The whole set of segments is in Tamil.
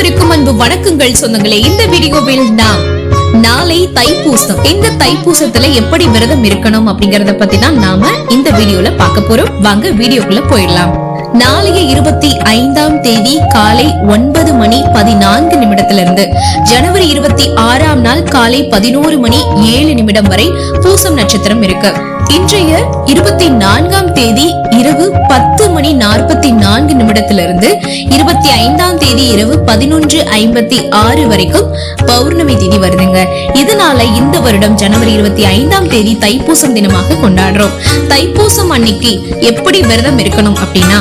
அனைவருக்கும் அன்பு வணக்கங்கள் சொந்தங்களே. இந்த வீடியோவில் நாம் நாளை தைப்பூசம். இந்த தைப்பூசத்துல எப்படி விரதம் இருக்கணும் அப்படிங்கறத பத்தி தான் நாம இந்த வீடியோல பார்க்க போறோம். வாங்க வீடியோக்குள்ள போயிடலாம். நாளைய இருபத்தி ஐந்தாம் தேதி காலை ஒன்பது மணி பதினான்கு நிமிடத்திலிருந்து ஜனவரி இருபத்தி ஆறாம் நாள் காலை பதினோரு மணி ஏழு நிமிடம் வரை பூசம் நட்சத்திரம் இருக்கு. இன்றைய இருபத்தி நான்காம் தேதி இரவு பத்து மணி நான்கு நிமிடத்திலிருந்து இருபத்தி ஐந்தாம் தேதி இரவு பதினொன்று ஐம்பத்தி ஆறு வரைக்கும் பௌர்ணமி தேதி வருதுங்க. இதனால இந்த வருடம் ஜனவரி இருபத்தி ஐந்தாம் தேதி தைப்பூசம் தினமாக கொண்டாடுறோம். தைப்பூசம் அன்னைக்கு எப்படி விரதம் இருக்கணும் அப்படின்னா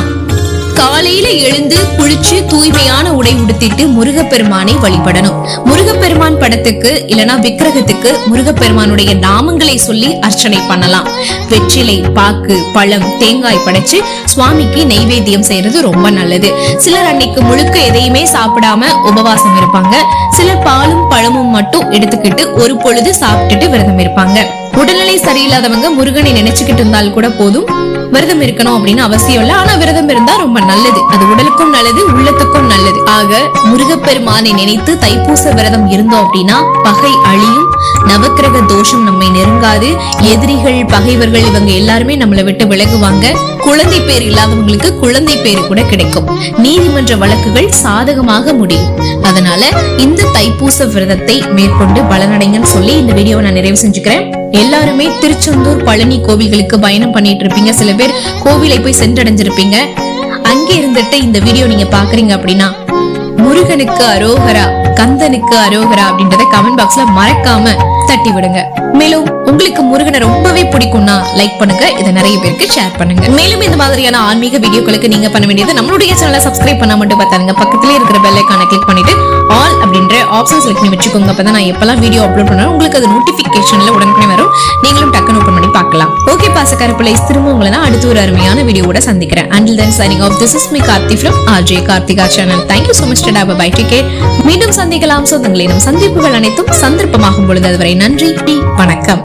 காலையில எழுந்து குளிச்சு தூய்மையான உடை உடுத்திட்டு முருகப்பெருமானை வழிபடணும். முருகப்பெருமான் படத்துக்கு இல்லனா விக்கிரகத்துக்கு முருகப்பெருமானுடைய நாமங்களை சொல்லி அர்ச்சனை பண்ணலாம். வெற்றிலை பாக்கு பழம் தேங்காய் படைச்சு சுவாமிக்கு நெய்வேத்தியம் செய்யறது ரொம்ப நல்லது. சிலர் அன்னைக்கு முழுக்க எதையுமே சாப்பிடாம உபவாசம் இருப்பாங்க. சிலர் பாலும் பழமும் மட்டும் எடுத்துக்கிட்டு ஒரு பொழுது சாப்பிட்டுட்டு விரதம் இருப்பாங்க. உடல்நிலை சரியில்லாதவங்க முருகனை நினைச்சுக்கிட்டு இருந்தால் கூட போதும். விரதம் இருக்கணும் அப்படின்னு அவசியம் இல்ல. ஆனா விரதம் இருந்தா ரொம்ப நல்லது. அது உடலுக்கும் நல்லது உள்ளத்துக்கும் நல்லது. ஆக முருகப்பெருமானை நினைத்து தைப்பூச விரதம் இருந்தோம் அப்படின்னா பகை அழியும். நம்மை நெருங்காது. எதிரிகள் பகைவர்கள் இவங்க எல்லாருமே நம்மளை விட்டு விலகுவாங்க. குழந்தை பேர் இல்லாதவங்களுக்கு குழந்தை பேரு கூட கிடைக்கும். நீதிமன்ற வழக்குகள் சாதகமாக முடியும். அதனால இந்த தைப்பூச விரதத்தை மேற்கொண்டு பலனடைங்கன்னு சொல்லி இந்த வீடியோவை நான் நிறைவு செஞ்சுக்கிறேன். எல்லாருமே திருச்செந்தூர் பழனி கோவில்களுக்கு பயணம் பண்ணிட்டு இருப்பீங்க. சில பேர் கோவிலை போய் சென்றடைஞ்சிருப்பீங்க. அங்கே இருந்துட்டு இந்த வீடியோ நீங்க பாக்குறீங்க அப்படின்னா முருகனுக்கு அரோகரா கந்தனுக்கு அரோகரா அப்படின்றத கமெண்ட் பாக்ஸ்ல மறக்காம தட்டி விடுங்க மேலும் உங்களுக்கு முருகனை ரொம்பவே பிடிக்கும்னா லைக் பண்ணுங்க. இதை நிறைய பேருக்கு ஷேர் பண்ணுங்க. மேலும் இந்த மாதிரியான ஆன்மீக வீடியோக்களுக்கு நீங்க பண்ண வேண்டியது நம்மளுடைய சேனலை சப்ஸ்கிரைப் பண்ண மட்டும் பார்த்தாங்க பக்கத்துல இருக்கிற பெல் ஐக்கான கிளிக் பண்ணிட்டு ஆல் அப்படின்ற ஆப்ஷன் செலக்ட் பண்ணி வச்சுக்கோங்க. அப்பதான் நான் எப்பெல்லாம் வீடியோ அப்லோட் பண்ணாலும் உங்களுக்கு அது நோட்டிபிகேஷன்ல உடனே வரும். நீங்களும் டக்குன்னு ஓப்பன் பண்ணி பார்க்கலாம். ஓகே பாசக்கார பிள்ளைஸ் திரும்ப உங்களை நான் அடுத்த ஒரு அருமையான வீடியோவோட சந்திக்கிறேன். Until then signing off this is me Karthi from RJ Karthika channel thank you so much tata bye take மீண்டும் சந்திக்கலாம். சொந்தங்களே சந்திப்புகள் அனைத்தும் சந்தர்ப்பமாகும் பொழுது அதுவரை நன்றி. வணக்கம்.